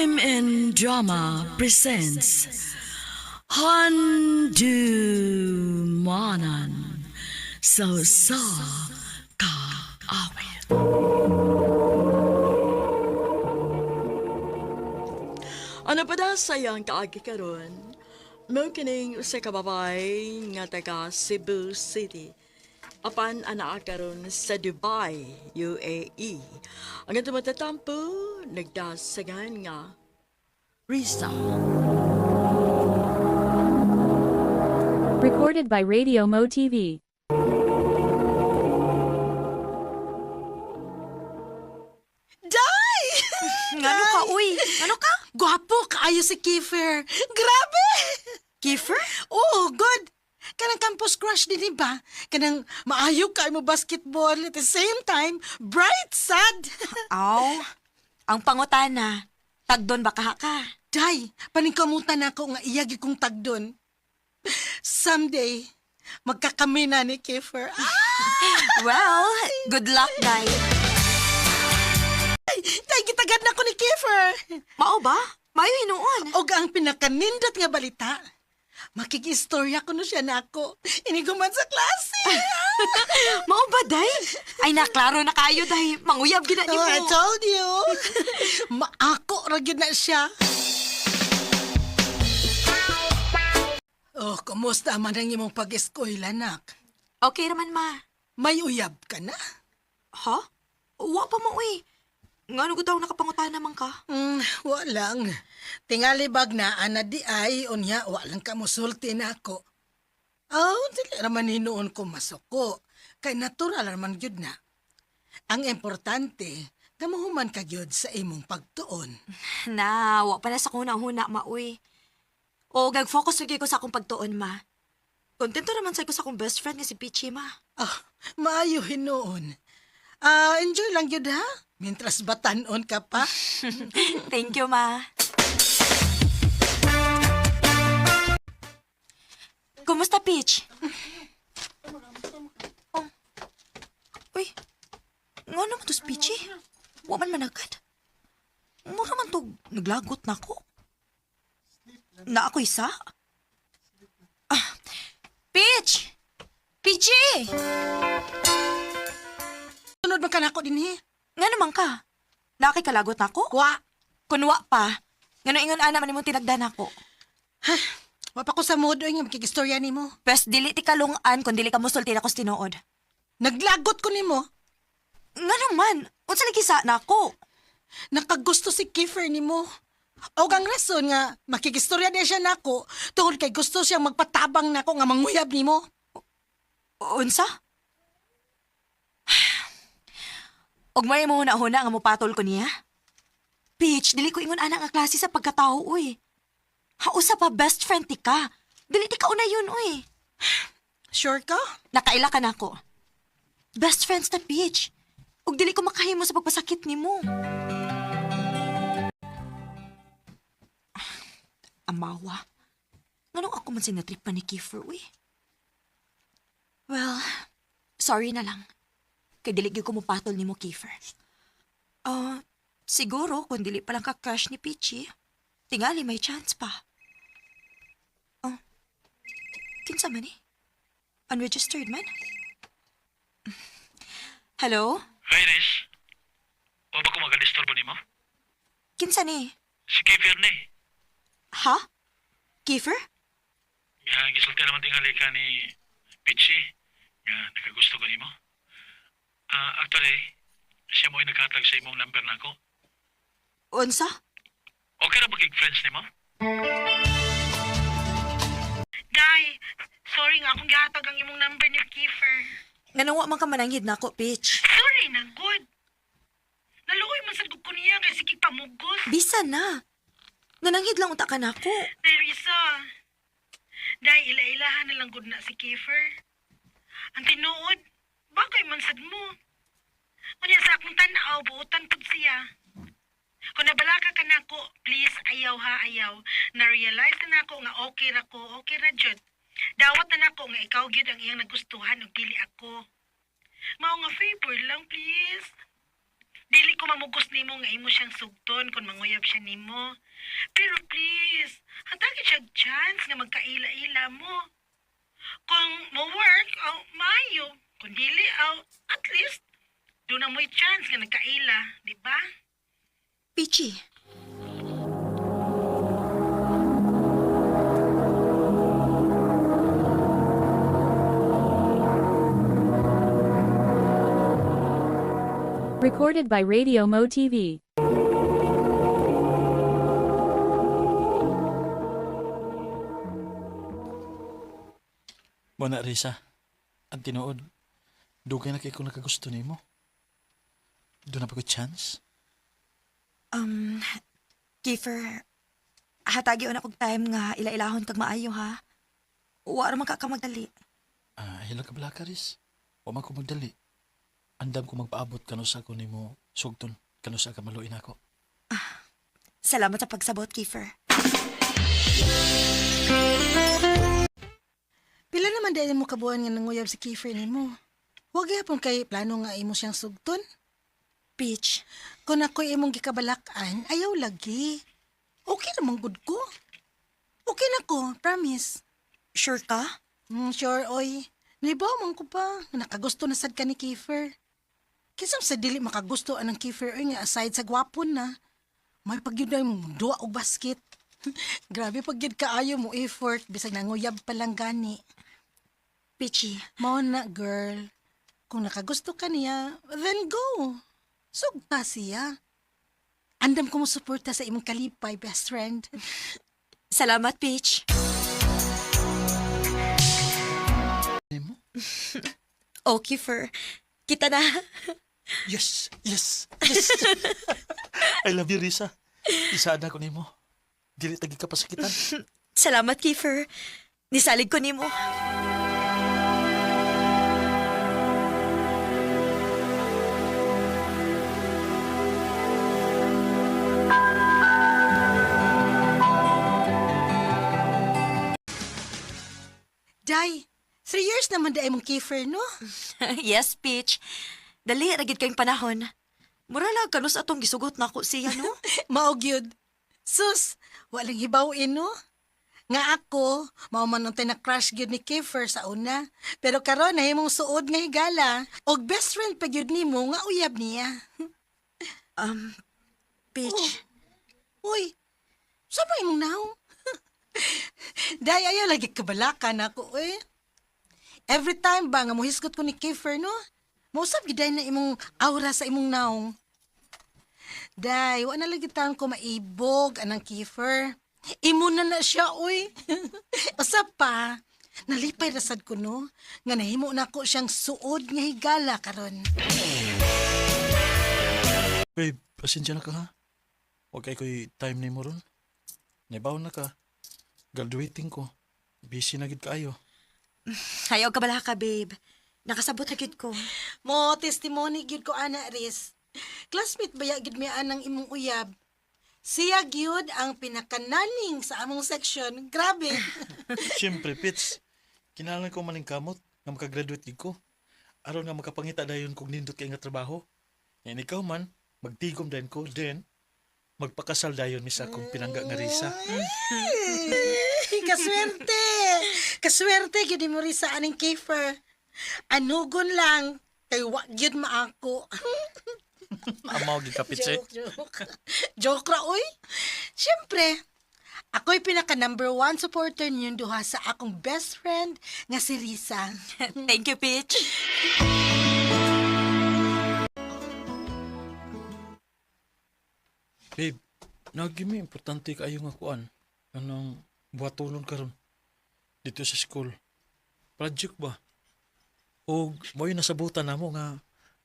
RMN Drama presents Handu Manan So Sa Ka Awit Ano pa da kaagi karon? Mo kining usa ka nga taga Cebu City. Apan ana karon sa Dubai, UAE. Ang ito matatampo, nagdasagan nga Risa. Recorded by Radio Mo TV. Day! Ngano ka, uy? Ngano ka? Gwapo kaayo si Kiefer. Grabe! Kiefer? Oh. Kanang campus crush din, ba? Kanang maayo ka mo basketball at the same time, bright sad. Aw, ang pangutana. Tagdon ba kaha ka? Day, paningkamutan ako nga iyagi kong tagdon. Someday, magkakami na ni Kiefer. Ah! Well, good luck, Day. Day, gitagad na ko ni Kiefer. Mao ba? Mayo hinuon. O ang pinakanindot nga balita, makikistorya ko no siya na ako. Iniguman sa klase. Mao ba, Day? Ay, naklaro na kayo, Day. Manguyab gina ni Oh, mo. I told you. Maako ra gyud na siya. Oh, kumusta man ang imong pag-eskwela, nak? Okay raman, ma. May uyab ka na? Ha? Wa pa mo, uy. Ngano ko daw nakapangutana naman ka? Hmm, walang. Tingali bag na ana di ay unya walang ka musulti na ako. Oh, dili raman hinuon ko masuko. Kay natural raman gyud na. Ang importante, kamuhuman ka gyud sa imong pagtuon. Na, wa pa na sa kuna-huna, ma, uy. O, gag-focus lagi ko sa akong pagtuon, ma. Kontento naman sa ko sa akong best friend nga si Peachy, ma. Ah, maayo hinuon. Ah, enjoy lang yun ha. Mintras batanon ka pa. Thank you, ma. Kumusta, Peach? Oh. Uy, nga naman to si Peachy? Wa man managad. Mura man to, naglagot na ako. Na ako isa? Ah, Peach! Peachy! Man ka na ako din he. Nga naman ka? Nakikalagot na ako? Kwa, Kunwa pa. Nga ingon ana man imong tinagdan ako. wapa ko sa mood nga makikistorya ni mo. Pes dili ti kalungan kun dili ka musulti na ko tinuod. Naglagot ko ni mo. Nga naman, unsa lagi sa na ako? Nakagusto si Kiefer ni mo. O ang rason nga makikistorya na siya nako tungod kay gusto siyang magpatabang nako nga manguyab ni mo. Unsa? Og may mo na huna nga mopatol ko niya. Peach, dili ko ingon ana nga klase sa pagkatao uy. Hausa pa best friend ti ka. Dili ti ka una yun uy. Sure ka? Nakaila ka na ako. Best friends na Peach. Ug dili ko makahimo sa pagpasakit nimo. Amawa. Nganong ako man sinatrip pa ni Kiefer, uy? Well, sorry na lang. Kay dili gyud ko mopatol nimo Kiefer. Ah, siguro kung dili pa lang ka crush ni Peachy, tingali may chance pa. Oh, kinsa man eh? Unregistered man? Hello? Hi, Riz. O ba kung magadisturbo ni mo? Kinsa ni? Si Kiefer ni. Ha? Kiefer? Nga, gisulti naman tingali ka ni Pichi. Nga, nakagusto ko ni mo. Ah, actually, siya mo ay naghatag sa imong number na ako. Unsa? Okay na magig-friends ni mo? Day, sorry nga akong gihatag ang imong number ni Kiefer. Nanawa man ka mananghid na ako, bitch. Sorry na, good. Naluoy man sa ko niya kay sige pamugos. Bisa na. Nananghid lang unta ka na ako. Day, ila-ilahan na lang good na si Kiefer. Ang tinuod, bakay man sad mo. Kunya sa akong tanaw, buutan pud siya. Kung nabalaka ka na ko, please, ayaw ha, ayaw. Na-realize na nako nga okay ra ko, okay ra jud. Dawat na nako nga ikaw gyud ang iyang nagustuhan ug dili ako. Mao nga favor lang, please. Dili ko mamugos nimo nga imo siyang sugton kung manguyab siya nimo. Pero please, hatagin siya chance nga magkaila-ila mo. Kung mo work, aw maayo. Kung dili, aw at least, doon na mo'y chance nga nagkaila, di ba? Pichi, Recorded by Radio Mo TV. Mo na, Risa. Ang tinuod. Dugay na kay kung nakagusto ni mo. Doon na pa ko chance. um, Kiefer, hatagi na kong time nga ila-ilahon kag maayo ha. Wa ra man ka ka magdali. Ah, hila ka bala ka, Riz. Wa man ko magdali. Andam ko magpaabot kanusa ko ni mo sugton. Kanusa ka maluin ako. Salamat sa pagsabot, Kiefer. Pila naman dahil mo kabuhan nga nanguyab si Kiefer ni mo. Huwag yapon kay plano nga imo siyang sugton. Peach, Kung ako'y imong gikabalakan, ayaw lagi. Okay naman good ko. Okay na ko, promise. sure ka? Mm, sure, oy. Naibaw man ko pa. Nakagusto na sad ka ni Kiefer. Kisam sa dili makagusto anang Kiefer oy nga aside sa gwapon na. May pagyud na yung duwa og basket. Grabe pagyud kaayo mo effort bisag nanguyab pa lang gani. Peachy, Mao na girl. Kung nakagusto ka niya, then go. Sugta siya. Andam ko mo suporta sa imong kalipay, best friend. salamat, Peach. Mo? Oh, Kiefer, kita na. Yes! Yes! Yes! I love you, Risa. Isaan ako ni mo. Dili tagi ka pasakitan. Salamat, Kiefer. Nisalig ko nimo. Day, three years naman da imong Kiefer, no? yes, Peach. Dali, ragid kayong panahon. Muralag kanus atong gisugot na ako siya, no? Maog yun. Sus, walang hibawin, no? Nga ako, mao man ang na-crush gyud ni Kiefer sa una. Pero karon na himong suod nga higala. Og best friend pa gyud nimo nga uyab niya. Um, Peach, Uy, saan ba imong naong? Day, ayaw lagi kabalakan ako, eh. Every time ba nga muhisgot ko ni Kiefer, no? Mausap giday na imong aura sa imong naong. Day, wa na taon ko maibog anang Kiefer. Imo na na siya, uy. Usap pa, nalipay rasad ko, no? Nga nahimo na ko siyang suod nga higala karon. Babe, pasensya na ka ha. Huwag kay ko'y time ni mo ron. Naibaw na ka. Graduating ko. Busy na gid kaayo. Ayaw ka bala ka, babe. Nakasabot na gyud ko. Mo testimony gyud ko ana Riz. Classmate baya gyud mi anang imong uyab. Siya gyud ang pinakananing sa among section. Grabe. Siyempre, Pits. Kinalang ko maning kamot nga makagraduate gid ko. Aron nga makapangita dayon kog nindot kay nga trabaho. Yan ikaw man, magtigom dayon ko, then magpakasal dayon mi sa akong pinangga nga risa. Kaswerte. Kaswerte gyud mo rin sa aning Kiefer. Anugon lang kay wa gyud maako. Amaw gid ka, Pits eh. joke, joke. joke ra oy. Siyempre, ako'y pinaka number one supporter niyong duha sa akong best friend nga si Risa. Thank you, Peach. Babe, nagimi importante kaayo nga kuan. Anong buhatulon karon dito sa school. Project ba? O mo yung nasabutan namo nga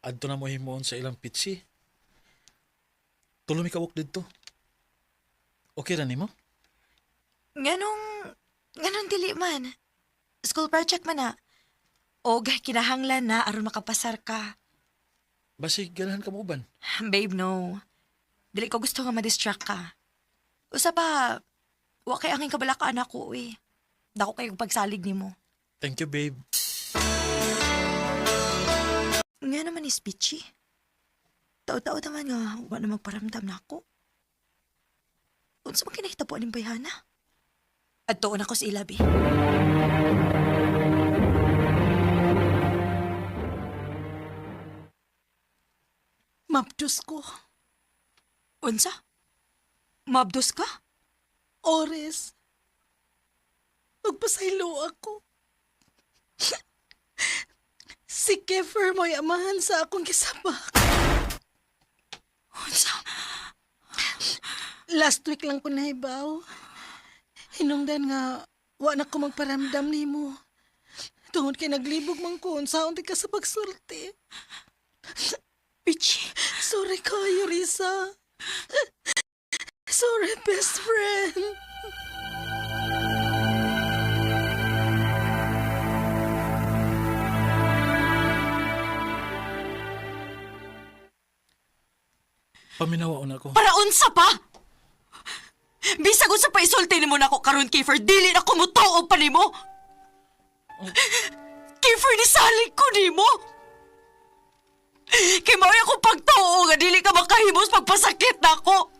adto na mo himuon sa ilang pitsi. Tulo mi kawok dito. Okay ra nimo? Nganong, nganong dili man. School project man na. O kinahanglan na aron makapasar ka. Basi ganahan ka mo uban. Babe, no. Dili ko gusto nga ma-distract ka. Usa pa, wa kay angin kabalakaan ako eh. Dako kayo pagsalig nimo. Thank you, babe. Nga naman is bitchy. Tao-tao naman nga, wala na magparamdam na ako. Unsa man kinahita po aning bayhana? At tuon ako sa ilabi. Mapdos ko. Unsa? Mabdos ka? Ores. Magpasaylo ako. si Kiefer mo'y amahan sa akong kisabak. Unsa? Last week lang ko nahibaw. Hinungdan nga, wa na ko magparamdam ni mo. Tungod kay naglibog man ko, unsaon di ka sa pagsulti. Pichi. Sorry kayo, Risa. Sorry, best friend. Paminawaon ako. Para unsa pa? Bisag unsa pa isulti nimo nako karon Kiefer, dili na ko mutuo pa nimo. Kiefer ni salig ko nimo. Kay mao ako pagtuo nga dili ka makahimos pagpasakit nako.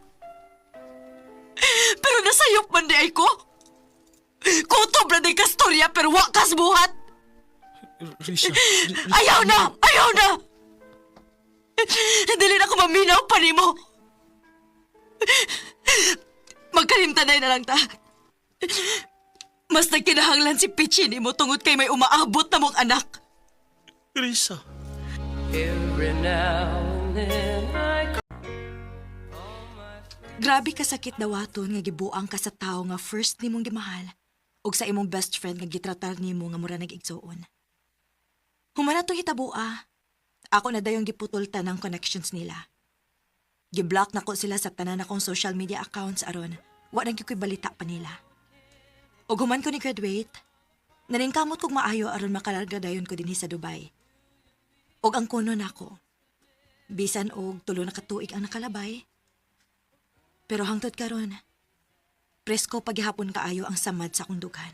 Pero nasayop man di ay ko. Kutob na di kastorya pero wa kas buhat. Risa, Ri- Ri- Ayaw na! Ayaw na! Dili na ko maminaw pa nimo. Magkalimtanay na lang ta. Mas nagkinahanglan si Pichi ni mo tungod kay may umaabot na mong anak. Risa. Grabe ka sakit dawaton nga gibuang ka sa tao nga first nimong gimahal ug sa imong best friend nga gitratar nimo nga mura nag-igsuon. Humana to hitabua. Ako na dayong giputol tanang connections nila. Giblock na ko sila sa tanan akong social media accounts aron wa nang balita pa nila. Ug human ko ni graduate, naningkamot kog maayo aron makalarga dayon ko dinhi sa Dubai. Ug ang kuno nako, bisan og tulo na katuig ang nakalabay, pero hangtod karon, presko paghihapon kaayo ang samad sa akong dugan.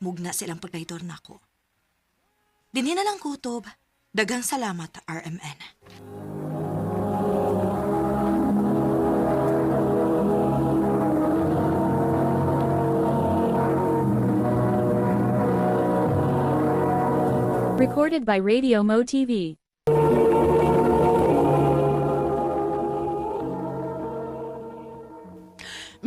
Mugna silang pagkaitor nako. Dinhi na lang kutob. Dagang salamat, RMN. Recorded by Radio Mo TV.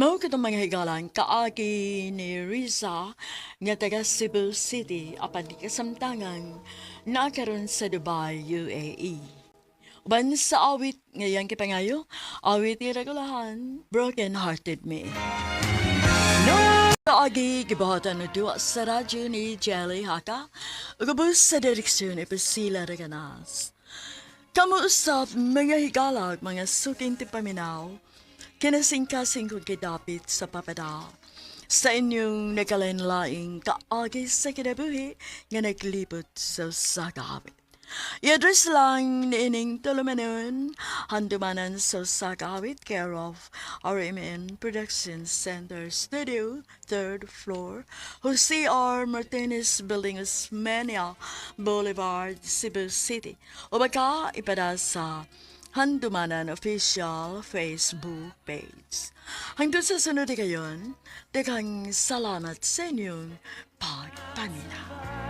Mao ka mga higalan kaagi ni Riza nga taga Cebu City apan di kasamtangan nakaroon sa Dubai, UAE. Uban sa awit ngayang kipangayo, awit ni regulahan, Broken Hearted Me. No! Kaagi gibahatan na duwa sa radyo ni Jelly Haka, ugabos sa direksyon ni Priscilla Reganas. Kamuusap mga higalag, mga suking tipaminaw, kinasing-kasing kong kidapit sa papada. Sa inyong nakalenlaing kaagi sa kinabuhi nga naglibot sa sagawit. I-address lang ni ining tulumanon, handumanan sa sagawit care of RMN Production Center Studio, third floor, Jose R. Martinez Building, Osmeña Boulevard, Cebu City. O baka ipada sa Handumanan Official Facebook page. Hanggang sa sunod kayon, daghang salamat sa inyong pagpaminaw.